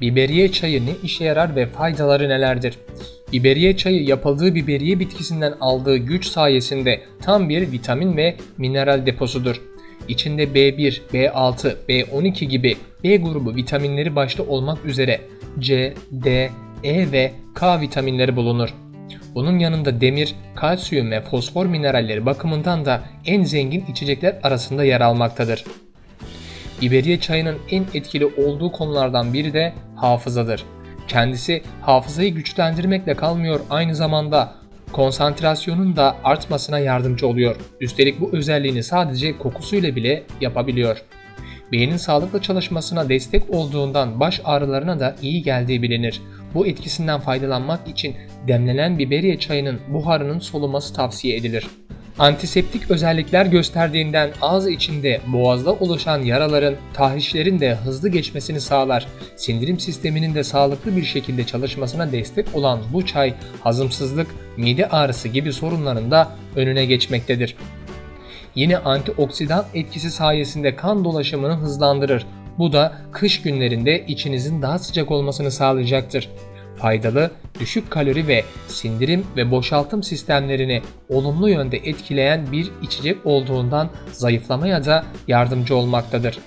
Biberiye çayı ne işe yarar ve faydaları nelerdir? Biberiye çayı yapıldığı biberiye bitkisinden aldığı güç sayesinde tam bir vitamin ve mineral deposudur. İçinde B1, B6, B12 gibi B grubu vitaminleri başta olmak üzere C, D, E ve K vitaminleri bulunur. Bunun yanında demir, kalsiyum ve fosfor mineralleri bakımından da en zengin içecekler arasında yer almaktadır. Biberiye çayının en etkili olduğu konulardan biri de hafızadır. Kendisi hafızayı güçlendirmekle kalmıyor aynı zamanda konsantrasyonun da artmasına yardımcı oluyor. Üstelik bu özelliğini sadece kokusuyla bile yapabiliyor. Beynin sağlıklı çalışmasına destek olduğundan baş ağrılarına da iyi geldiği bilinir. Bu etkisinden faydalanmak için demlenen biberiye çayının buharının soluması tavsiye edilir. Antiseptik özellikler gösterdiğinden ağız içinde boğazda oluşan yaraların, tahrişlerin de hızlı geçmesini sağlar. Sindirim sisteminin de sağlıklı bir şekilde çalışmasına destek olan bu çay hazımsızlık, mide ağrısı gibi sorunların da önüne geçmektedir. Yine antioksidan etkisi sayesinde kan dolaşımını hızlandırır. Bu da kış günlerinde içinizin daha sıcak olmasını sağlayacaktır. Faydalı, düşük kalori ve sindirim ve boşaltım sistemlerini olumlu yönde etkileyen bir içecek olduğundan zayıflamaya da yardımcı olmaktadır.